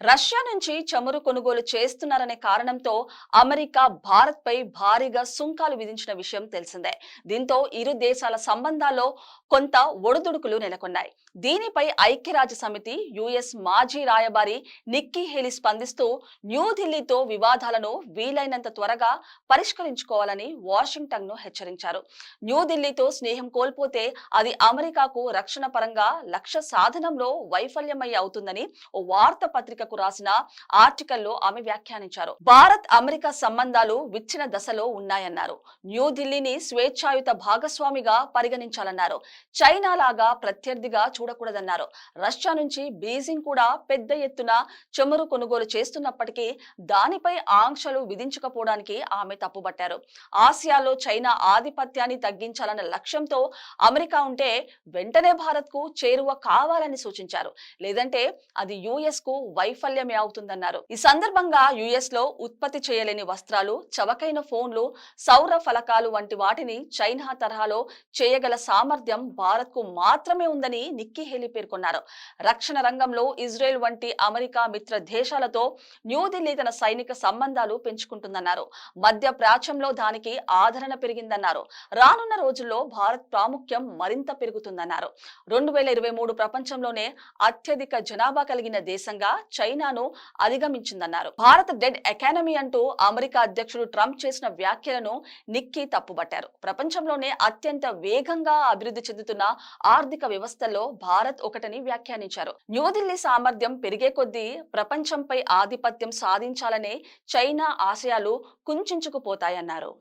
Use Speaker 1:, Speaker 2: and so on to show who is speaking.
Speaker 1: Russia నుంచి చమురు కొనుగోలు చేస్తున్నారనే కారణంతో అమెరికా భారత్ పై భారీగా సుంకాలు విధించిన విషయం తెలిసిందే. దీంతో ఇరు దేశాల సంబంధాల్లో కొంత ఒడిదుడుకులు నెలకొన్నాయి. దీనిపై ఐక్యరాజ్య సమితి యుఎస్ మాజీ రాయబారి నిక్కీ హేలి స్పందిస్తూ న్యూఢిల్లీతో వివాదాలను వీలైనంత త్వరగా పరిష్కరించుకోవాలని వాషింగ్టన్ను హెచ్చరించారు న్యూఢిల్లీతో స్నేహం కోల్పోతే అది అమెరికాకు రక్షణ పరంగా లక్ష్య సాధనంలో వైఫల్యమై అవుతుందని ఓ వార్తా పత్రికకు రాసిన ఆర్టికల్లో ఆమె వ్యాఖ్యానించారు. భారత్ అమెరికా సంబంధాలు విచ్చిన దశలో ఉన్నాయన్నారు. న్యూఢిల్లీని స్వేచ్ఛాయుత భాగస్వామిగా పరిగణించాలన్నారు. చైనా లాగా ప్రత్యర్థిగా చూడకూడదన్నారు. రష్యా నుంచి బీజింగ్ కూడా పెద్ద ఎత్తున చమురు కొనుగోలు చేస్తున్నప్పటికీ దానిపై ఆంక్షలు విధించకపోవడానికి ఆమె తప్పుబట్టారు. ఆసియాలో చైనా ఆధిపత్యాన్ని తగ్గించాలన్న లక్ష్యంతో అమెరికా ఉంటే వెంటనే భారత్కు చేరువ కావాలని సూచించారు. లేదంటే అది యుఎస్కు వైఫల్యమే అవుతుందన్నారు. ఈ సందర్భంగా యుఎస్లో ఉత్పత్తి చేయలేని వస్త్రాలు చవకైన ఫోన్లు సౌర ఫలకాలు వంటి వాటిని చైనా తరహాలో చేయగల సామర్థ్యం భారత్కు మాత్రమే ఉందని నిక్కీ హేలి పేర్కొన్నారు. రక్షణ రంగంలో ఇజ్రాయెల్ వంటి అమెరికా మిత్ర దేశాలతో న్యూఢిల్లీ తన సైనిక సంబంధాలు పెంచుకుంటుందన్నారు. మధ్య ప్రాచ్యంలో దానికి ఆదరణ పెరిగిందన్నారు. రానున్న రోజుల్లో భారత్ ప్రాముఖ్యం మరింత పెరుగుతుందన్నారు. రెండు వేల ఇరవై మూడు ప్రపంచంలోనే అత్యధిక జనాభా కలిగిన దేశంగా చైనాను అధిగమించిందన్నారు. భారత్ డెడ్ ఎకానమీ అంటూ అమెరికా అధ్యక్షుడు ట్రంప్ చేసిన వ్యాఖ్యలను నిక్కీ తప్పుబట్టారు. ప్రపంచంలోనే అత్యంత వేగంగా అభివృద్ధి చెందుతున్న ఆర్థిక వ్యవస్థల్లో భారత్ ఒకటని వ్యాఖ్యానించారు. న్యూఢిల్లీ సామర్థ్యం పెరిగే కొద్దీ ప్రపంచంపై ఆధిపత్యం సాధించాలనే చైనా ఆశయాలు కుంచుకుపోతాయన్నారు